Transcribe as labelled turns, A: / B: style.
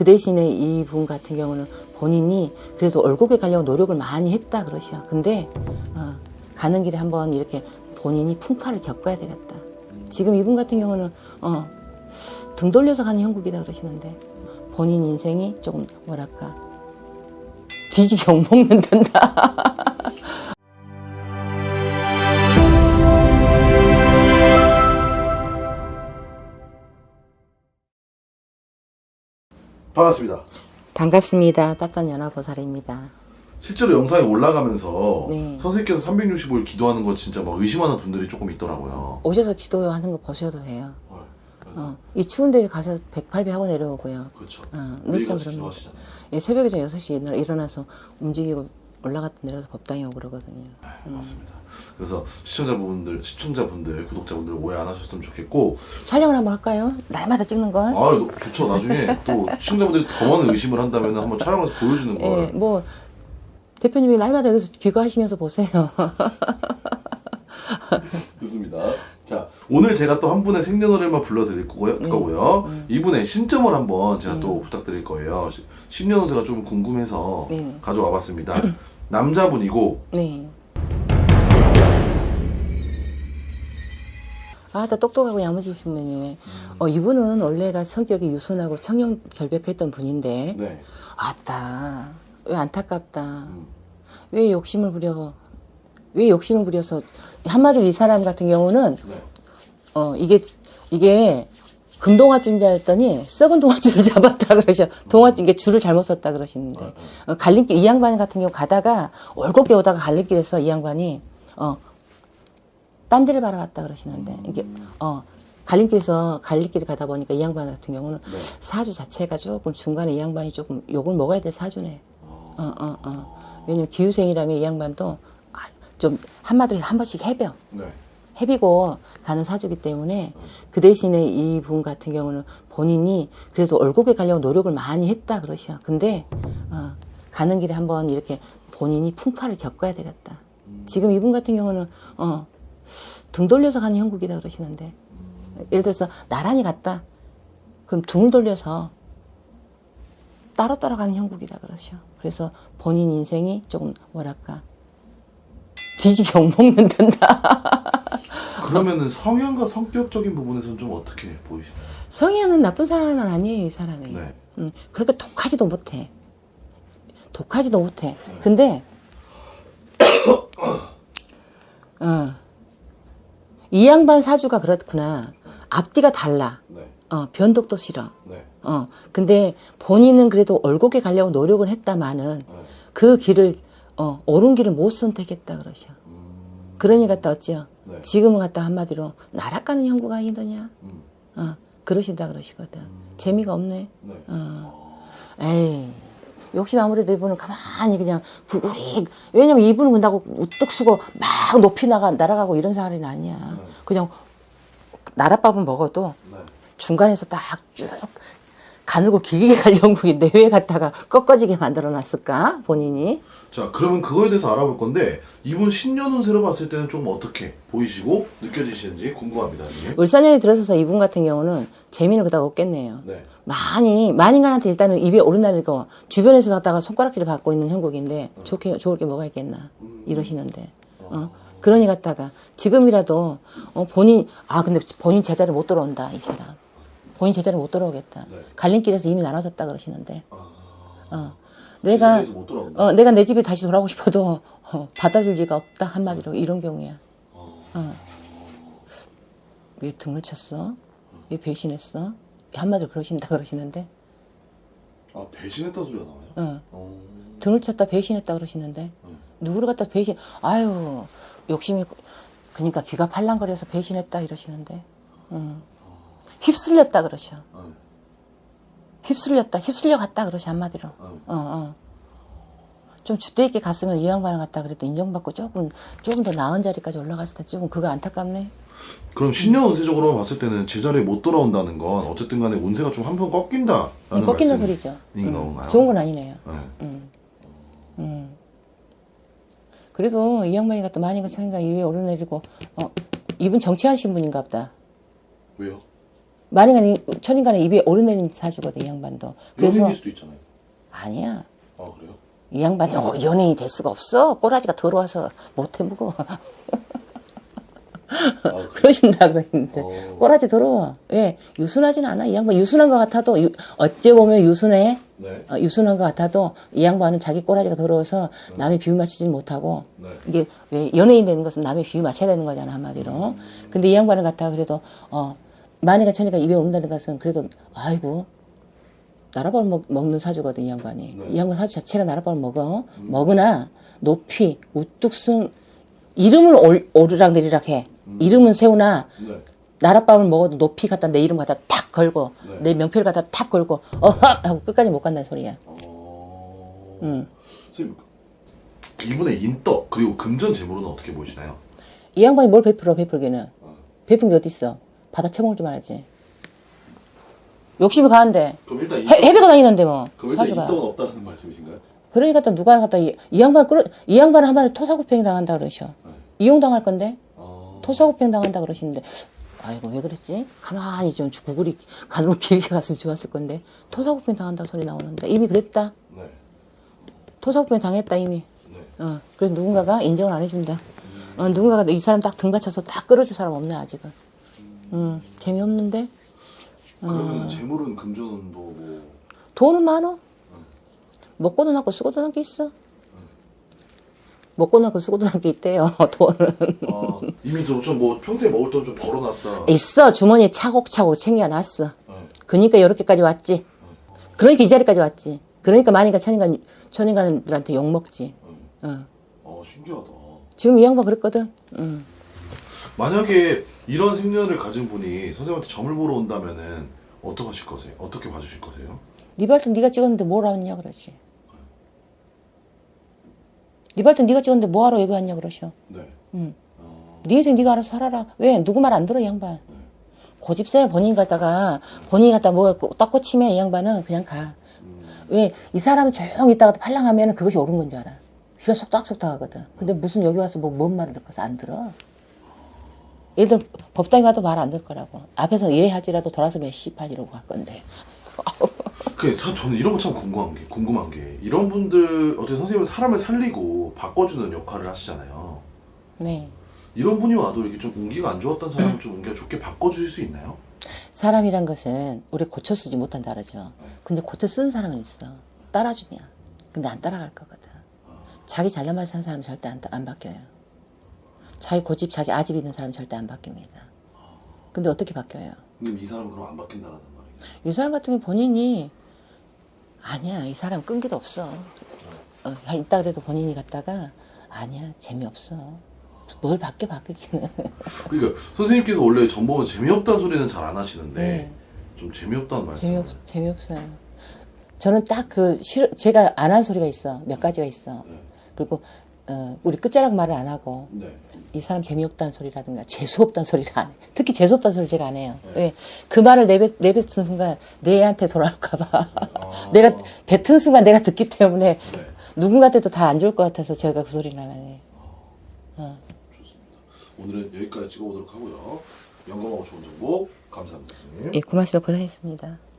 A: 그 대신에 이분 같은 경우는 본인이 그래도 얼굴에 가려고 노력을 많이 했다 그러셔. 근데 어, 가는 길에 한번 이렇게 본인이 풍파를 겪어야 되겠다. 지금 이분 같은 경우는 어, 등 돌려서 가는 형국이다 그러시는데 본인 인생이 조금 뭐랄까 뒤지게 욕먹는단다.
B: 반갑습니다.
A: 반갑습니다. 따뜻한 연합보살입니다.
B: 실제로 영상이 올라가면서
A: 네.
B: 선생님께서 365일 기도하는 거 진짜 막 의심하는 분들이 조금 있더라고요.
A: 오셔서 기도하는 거 보셔도 돼요.
B: 어,
A: 어, 이 추운 데 가서 108배 하고 내려오고요.
B: 그렇죠.
A: 어, 늘상
B: 기도하시잖아요.
A: 예, 새벽에 좀 6시에 일어나- 일어나서 움직이고 올라갔다 내려서 법당에 오고 그러거든요.
B: 네, 맞습니다. 그래서 시청자분들, 시청자분들, 구독자분들 오해 안 하셨으면 좋겠고,
A: 촬영을 한번 할까요? 날마다 찍는 걸.
B: 아 이거 좋죠. 나중에 또 시청자분들이 더 많은 의심을 한다면 한번 촬영해서 보여주는
A: 예,
B: 걸.
A: 뭐 대표님이 날마다 여기서 귀가하시면서 보세요.
B: 좋습니다. 자, 오늘 제가 또 한 분의 생년월일만 불러드릴 거고요.
A: 네.
B: 거고요.
A: 음.
B: 이분의 신점을 한번 제가 또
A: 음.
B: 부탁드릴 거예요. 시- 신년운세가 좀 궁금해서
A: 네.
B: 가져와 봤습니다. 남자분이고
A: 네. 아, 다 똑똑하고 야무지신 분이네. 어, 이분은 원래가 성격이 유순하고 청렴 결백했던 분인데,
B: 네.
A: 아따, 왜 안타깝다.
B: 음.
A: 왜 욕심을 부려, 왜 욕심을 부려서, 한마디로 이 사람 같은 경우는,
B: 네.
A: 어, 이게, 이게, 금동아줄인 줄 알았더니, 썩은 동아줄을 잡았다 그러셔. 동아줄, 이게 줄을 잘못 썼다 그러시는데.
B: 네.
A: 어, 갈림길, 이 양반 같은 경우 가다가, 올곧게 오다가 갈림길에서 이 양반이, 어, 딴 데를 바라봤다 그러시는데, 이게, 어, 갈림길에서 갈림길을 가다 보니까 이 양반 같은 경우는
B: 네.
A: 사주 자체가 조금 중간에 이 양반이 조금 욕을 먹어야 될 사주네.
B: 어.
A: 어, 어, 어. 왜냐면 기후생이라면 이 양반도 아, 좀 한마디로 한 번씩 해벼.
B: 네.
A: 헤비고 가는 사주기 때문에 그 대신에 이분 같은 경우는 본인이 그래도 얼굴에 가려고 노력을 많이 했다 그러셔. 근데 어, 가는 길에 한번 이렇게 본인이 풍파를 겪어야 되겠다. 지금 이분 같은 경우는 어, 등 돌려서 가는 형국이다 그러시는데 예를 들어서 나란히 갔다. 그럼 등을 돌려서 따로 따로 가는 형국이다 그러셔. 그래서 본인 인생이 조금 뭐랄까 뒤지게 욕먹는 단다.
B: 그러면은 성향과 성격적인 부분에서는 좀 어떻게 보이시나요?
A: 성향은 나쁜 사람은 아니에요, 이 사람이.
B: 네.
A: 음, 그렇게 독하지도 못해. 독하지도 못해. 근데, 어, 이 양반 사주가 그렇구나. 앞뒤가 달라.
B: 네.
A: 어, 변덕도 싫어.
B: 네.
A: 어, 근데 본인은 그래도 얼굴에 가려고 노력을 했다마는
B: 네.
A: 그 길을, 어, 옳은 길을 못 선택했다 그러셔.
B: 음.
A: 그러니 갖다 어찌요?
B: 네.
A: 지금은 갖다 한마디로 나락가는 형구가 아니더냐?
B: 음.
A: 어, 그러신다 그러시거든. 재미가 없네.
B: 네.
A: 어. 에이, 욕심 아무래도 이분은 가만히 그냥 구구리. 왜냐면 이분은 근다고 우뚝 쓰고 막 높이 나가, 날아가고 이런 사람이 아니야.
B: 네.
A: 그냥 나랏밥은 먹어도
B: 네.
A: 중간에서 딱 쭉 가늘고 길게 갈 영국인데 왜 갖다가 꺾어지게 만들어 놨을까? 본인이.
B: 자, 그러면 그거에 대해서 알아볼 건데 이분 신년 운세로 봤을 때는 좀 어떻게 보이시고 느껴지시는지 궁금합니다. 님.
A: 울산역에 들어서서 이분 같은 경우는 재미는 그닥 없겠네요.
B: 네.
A: 많이 많은 인간한테 일단은 입에 오른다는 거 주변에서 갖다가 손가락질을 받고 있는 형국인데 좋게 좋을 게 뭐가 있겠나? 이러시는데. 어. 그러니 갖다가 지금이라도 어 본인 아 근데 본인 제자를 못 들어온다 이 사람. 본인 제자를 못 들어오겠다.
B: 네.
A: 갈림길에서 이미 나눠졌다 그러시는데.
B: 아.
A: 어. 내가
B: 돌아온다.
A: 어 내가 내 집에 다시 돌아오고 싶어도 어, 받아줄 리가 없다 한마디로. 이런 경우야. 어. 왜 등을 쳤어? 왜 배신했어 한마디로 그러신다 그러시는데
B: 아, 배신했다 소리가 나와요.
A: 어.
B: 어.
A: 등을 쳤다 배신했다 그러시는데
B: 음.
A: 누구를 갖다 배신 아유 욕심이 그러니까 귀가 팔랑거려서 배신했다 이러시는데 음. 휩쓸렸다 그러셔
B: 아,
A: 휩쓸렸다 휩쓸려 갔다 그러셔 한마디로
B: 아.
A: 어, 어. 좀 주대 있게 갔으면 이 양반을 갖다 그래도 인정받고 조금 조금 더 나은 자리까지 올라갔을 때 조금 그거 안타깝네
B: 그럼 신년 운세적으로 봤을 때는 제자리에 못 돌아온다는 건 어쨌든 간에 운세가 좀 한 번 꺾인다.
A: 꺾이는 소리죠
B: 인
A: 음.
B: 건가요?
A: 좋은 건 아니네요
B: 네.
A: 음. 음. 그래도 이 양반이 갖다 많이 가 창인가 이외에 오르내리고 어 이분 정치하신 분인가 보다.
B: 왜요?
A: 만인간 천인간의 입에 오르내린 사주거든 이 양반도. 그래서
B: 연예인일 수도 있잖아요.
A: 아니야.
B: 아 그래요?
A: 이 양반이 어, 연예인이 될 수가 없어. 꼬라지가 더러워서 못해 먹어.
B: 아, 그래요?
A: 그러신다 그랬는데
B: 어.
A: 꼬라지 더러워. 예, 유순하진 않아. 이 양반 유순한 것 같아도 유- 어째 보면 유순해.
B: 네.
A: 어, 유순한 것 같아도 이 양반은 자기 꼬라지가 더러워서 남의 비유 맞추진 못하고
B: 네.
A: 이게 왜 연예인 되는 것은 남의 비유 맞춰야 되는 거잖아 한마디로. 근데 이 양반은 갖다가 그래도 어 만이가 천이가 입에 오른다는 것은 그래도 아이고 나라밥을 먹, 먹는 사주거든 이 양반이.
B: 네.
A: 이 양반 사주 자체가 나라밥을 먹어. 먹으나 높이 우뚝 쓴 이름을 올, 오르락 내리락 해. 이름은 세우나
B: 네.
A: 나랏밥을 먹어도 높이 갖다 내 이름 갖다 탁 걸고
B: 네.
A: 내 명패를 갖다 탁 걸고 어허 하고 끝까지 못 간다는 소리야.
B: 어.
A: 음.
B: 선생님 이분의 인덕 그리고 금전 재물은 어떻게 보시나요?
A: 이 양반이 뭘 베풀어 베풀기는
B: 어.
A: 베푼 게 어디 있어? 받아 처먹을 줄 알지. 욕심이 가는데
B: 그럼 일단
A: 해, 해배가 다니는데 뭐
B: 그럼 일단
A: 사주가.
B: 인덕은 없다는 말씀이신가요?
A: 그러니까 또 누가 갖다 이, 이 양반 끌어 이 양반 한 마리 토사구팽 당한다 그러셔.
B: 네.
A: 이용 당할 건데
B: 어.
A: 토사구팽 당한다 그러시는데 아이고 왜 그랬지? 가만히 좀 구글이 가늘고 길게 갔으면 좋았을 건데 토사구팽 당한다 소리 나오는데 이미 그랬다.
B: 네.
A: 토사구팽 당했다 이미.
B: 네.
A: 어, 그래서 누군가가 인정을 안 해준다. 어, 누군가가 이 사람 딱 등 받쳐서 딱 끌어줄 사람 없네 아직은. 음, 재미없는데
B: 그러면 재물은 금전도 뭐
A: 돈은 많어. 먹고도 남고 쓰고도 남게 있어. 먹고 남고 쓰고도 남게 있대요. 돈은
B: 아, 이미 좀뭐 평소에 먹을 돈 좀 벌어놨다.
A: 있어. 주머니에 차곡차곡 챙겨놨어.
B: 네.
A: 그러니까 이렇게까지 왔지. 그러니까 이 자리까지 왔지. 그러니까 만인가 천인간 천인간들한테 욕 먹지. 어.
B: 어 신기하다.
A: 지금 이 양반 그랬거든. 음.
B: 만약에 이런 생년을 가진 분이 선생님한테 점을 보러 온다면은 어떻게 하실 거세요? 어떻게 봐주실 거세요?
A: 네 발등 네가 찍었는데 뭘 하냐 그러지. 네 발등 네가 찍었는데 뭐하러 여기 왔냐 그러셔.
B: 네.
A: 음.
B: 어,
A: 네 인생 네가 알아서 살아라. 왜? 누구 말 안 들어 이 양반. 고집세요 본인 갖다가 본인이 갖다 뭐딱 꽂히면 이 양반은 그냥 가. 왜? 이 사람은 조용히 있다가도 팔랑하면 그것이 옳은 건 줄 알아. 귀가 속닥속닥 하거든. 근데 무슨 여기 와서 뭐 뭔 말을 듣고서 안 들어. 예를 들어 법당에 가도 말 안 들 거라고. 앞에서 예할지라도 돌아서면 씨발 이러고 갈 건데.
B: 그 참- 저는 이런 거 참 궁금한 게 궁금한 게 이런 분들 어떻게 선생님은 사람을 살리고 바꿔주는 역할을 하시잖아요.
A: 네.
B: 이런 분이 와도 이렇게 좀 운기가 안 좋았던 사람을 좀 운기가 좋게 바꿔주실 수 있나요?
A: 사람이란 것은 우리 고쳐 쓰지 못한다 그러죠. 근데 고쳐 쓰는 사람은 있어. 따라주면. 근데 안 따라갈 거거든. 자기 잘나만 사는 사람 절대 안, 안 바뀌어요. 자기 고집, 자기 아집 있는 사람 절대 안 바뀝니다. 근데 어떻게 바뀌어요?
B: 근데 이 사람은 그럼 안 바뀐다라는 말이에요.
A: 이 사람 같은 경우 본인이 아니야 이 사람 끈기도 없어. 어, 있다 그래도 본인이 갔다가 아니야 재미없어. 뭘 바뀌어 바뀌기는.
B: 그러니까 선생님께서 원래 전범은 재미없다는 소리는 잘 안 하시는데
A: 네.
B: 좀 재미없다는 말씀.
A: 재미없 재미없어요. 저는 딱 그 제가 안 한 소리가 있어 몇 가지가 있어.
B: 네.
A: 그리고 어, 우리 끝자락 말을 안 하고
B: 네.
A: 이 사람 재미없다는 소리라든가 재수없다는 소리를 안 해. 특히 재수없다는 소리 제가 안 해요. 왜? 그 말을 내뱉, 내뱉은 순간 내한테 돌아올까봐.
B: 아.
A: 내가 뱉은 순간 내가 듣기 때문에
B: 네.
A: 누군가한테도 다 안 좋을 것 같아서 제가 그 소리를 안 해. 어.
B: 좋습니다. 오늘은 여기까지 찍어보도록 하고요. 영감하고 좋은 정보 감사합니다.
A: 예, 고맙습니다. 고생했습니다.